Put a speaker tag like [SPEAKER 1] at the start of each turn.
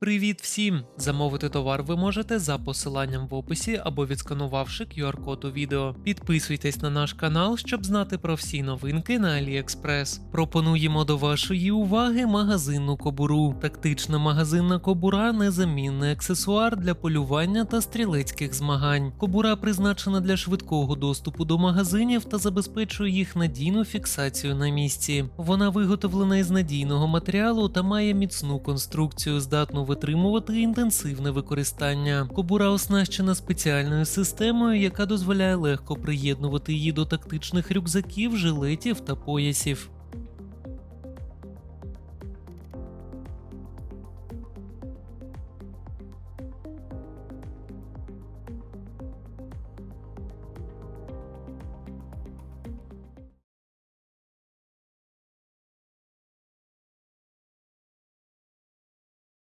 [SPEAKER 1] Привіт всім! Замовити товар ви можете за посиланням в описі або відсканувавши QR-код у відео. Підписуйтесь на наш канал, щоб знати про всі новинки на AliExpress. Пропонуємо до вашої уваги магазинну кобуру. Тактична магазинна кобура незамінний аксесуар для полювання та стрілецьких змагань. Кобура призначена для швидкого доступу до магазинів та забезпечує їх надійну фіксацію на місці. Вона виготовлена із надійного матеріалу та має міцну конструкцію, здатну витримувати інтенсивне використання. Кобура оснащена спеціальною системою, яка дозволяє легко приєднувати її до тактичних рюкзаків, жилетів та поясів.